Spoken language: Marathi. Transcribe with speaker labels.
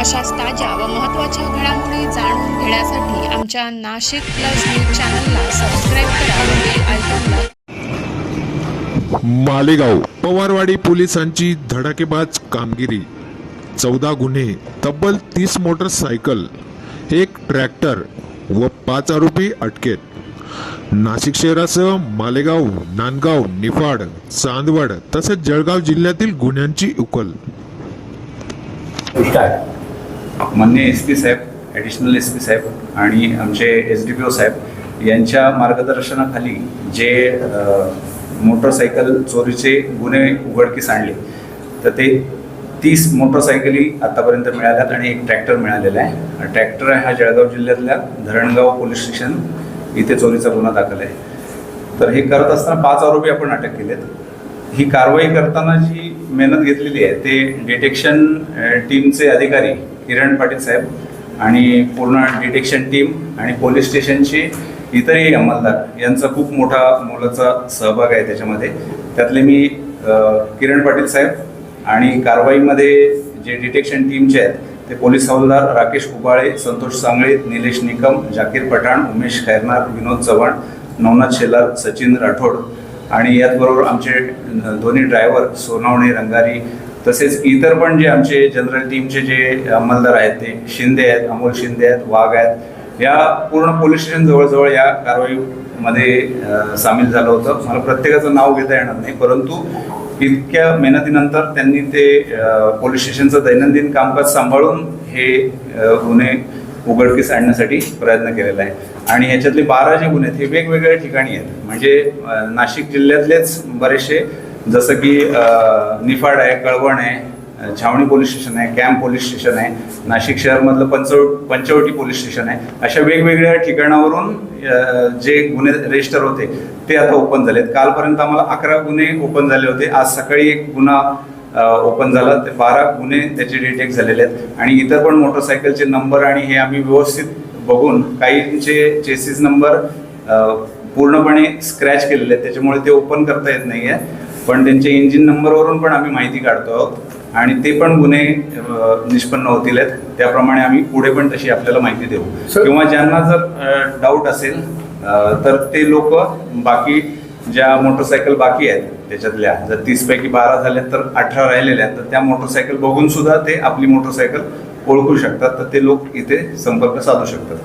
Speaker 1: अशाच ताज्या व महत्त्वाच्या घडामोडी जाणून घेण्यासाठी आमच्या नाशिक प्लस न्यूज चॅनलला सबस्क्राईब करा व बेल आयकॉनला
Speaker 2: मालेगाव पवारवाडी पोलिसांची धडाकेबाज कामगिरी. चौदा गुन्हे तब्बल तीस मोटरसायकल एक ट्रॅक्टर व पाच आरोपी अटकेत. नाशिक शहरासह मालेगाव नांदगाव निफाड चांदवड तसेच जळगाव जिल्ह्यातील गुन्ह्यांची उकल
Speaker 3: मान्य एस पी साहेब ॲडिशनल एस पी साहेब आणि आमचे एस डी पी ओ साहेब यांच्या मार्गदर्शनाखाली जे मोटरसायकल चोरीचे गुन्हे उघडकीस आणले तर ते तीस मोटरसायकली आतापर्यंत मिळाल्यात आणि एक ट्रॅक्टर मिळालेला आहे. ट्रॅक्टर हा जळगाव जिल्ह्यातल्या धरणगाव पोलीस स्टेशन इथे चोरीचा गुन्हा दाखल आहे. तर हे करत असताना पाच आरोपी आपण अटक केलेत. ही कारवाई करताना जी मेहनत घेतलेली आहे ते डिटेक्शन टीमचे अधिकारी किरण पाटील साहेब आणि पूर्ण डिटेक्शन टीम आणि पोलीस स्टेशनची इतरही अंमलदार यांचा खूप मोठा मोलाचा सहभाग आहे त्याच्यामध्ये. त्यातले मी किरण पाटील साहेब आणि कारवाईमध्ये जे डिटेक्शन टीमचे आहेत ते पोलीस हवालदार राकेश उबाळे संतोष सांगळे निलेश निकम जाकीर पठाण उमेश खैरनार विनोद चव्हाण नवनाथ शेलार सचिन राठोड आणि याचबरोबर आमचे दोन्ही ड्रायव्हर सोनावणे रंगारी तसेच इतर पण जे आमचे जनरल टीमचे जे अंमलदार आहेत ते शिंदे आहेत अमोल शिंदे आहेत वाघ आहेत या पूर्ण पोलीस स्टेशन जवळजवळ या कारवाईमध्ये सामील झालं होतं. मला प्रत्येकाचं नाव घेता येणार नाही परंतु इतक्या मेहनतीनंतर त्यांनी ते पोलीस स्टेशनचं दैनंदिन कामकाज सांभाळून हे गुन्हे उघडकीस आणण्यासाठी प्रयत्न केलेला आहे. आणि ह्याच्यातले बारा जे गुन्हे आहेत हे वेगवेगळ्या ठिकाणी आहेत. म्हणजे नाशिक जिल्ह्यातलेच बरेचसे जसं की निफाड आहे कळवण आहे छावणी पोलीस स्टेशन आहे कॅम्प पोलीस स्टेशन आहे नाशिक शहरमधलं पंचव पंचवटी पोलीस स्टेशन आहे अशा वेगवेगळ्या ठिकाणावरून जे गुन्हे रजिस्टर होते ते आता ओपन झालेत. कालपर्यंत आम्हाला अकरा गुन्हे ओपन झाले होते. आज सकाळी एक गुन्हा ओपन झाला. ते बारा गुन्हे त्याचे डिटेक्ट झालेले आहेत. आणि इतर पण मोटरसायकलचे नंबर आणि हे आम्ही व्यवस्थित बघून काहींचे चेसिस नंबर पूर्णपणे स्क्रॅच केलेले आहेत. त्याच्यामुळे ते ओपन करता येत नाही आहे पण त्यांचे इंजिन नंबरवरून पण आम्ही माहिती काढतो आहोत. आणि ते पण गुन्हे निष्पन्न होतील आहेत. त्याप्रमाणे आम्ही पुढे पण तशी आपल्याला माहिती देऊ. किंवा ज्यांना जर डाऊट असेल तर ते लोक बाकी ज्या मोटरसायकल बाकी आहेत त्याच्यातल्या जर तीस पैकी बारा झाल्या तर अठरा राहिलेल्या आहेत तर त्या मोटरसायकल बघून सुद्धा ते आपली मोटरसायकल ओळखू शकतात. तर ते लोक इथे संपर्क साधू शकतात.